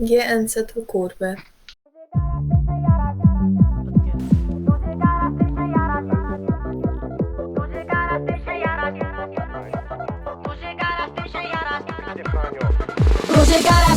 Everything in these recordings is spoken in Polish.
GNC to kurwy. Duży garaż,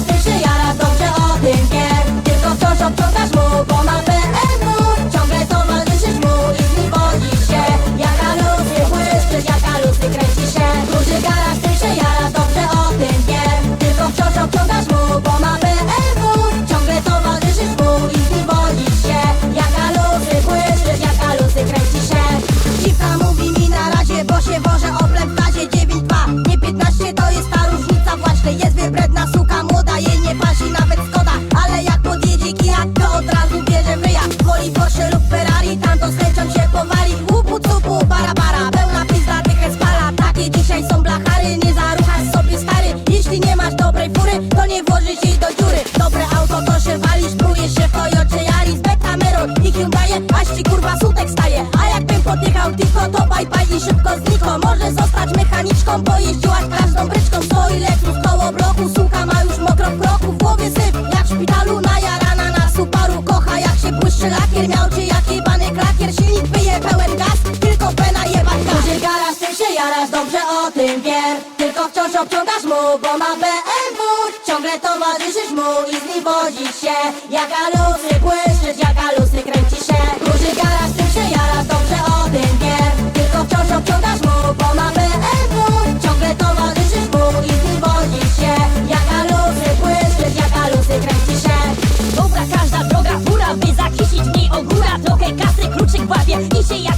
właśnie Jest wybredna suka młoda, jej nie pasi nawet Skoda. Ale jak podjedzie kijak, to od razu bierze wyjazd Woli Porsche lub Ferrari, tam to z chęcią się powali. Łupu cupu, bara bara, pełna pizda, dychę spala. Takie dzisiaj są blachary, nie zaruchasz sobie stary. Jeśli nie masz dobrej fury, to nie włożysz jej do dziury. Dobre auto to się walisz, prujesz się w Toyocie Yaris Betameron i Hyundai, aż ci kurwa sutek staje. A jakbym podjechał tylko, to bye bye i szybko znikło. Może zostać mechaniczką, bo jeździłaś każdą bryczką jak błyszczy lakier, miał cię jak jebany klakier Silnik wyje pełen gaz, tylko pena jebać gaz. Duży garaż, ty się jarasz, dobrze o tym wiesz. Tylko wciąż obciągasz mu, bo ma BMW Ciągle towarzyszysz mu i z nim wodzisz się. Jaka luzy błyszczysz, jaka luzy kręcisz 你是阳。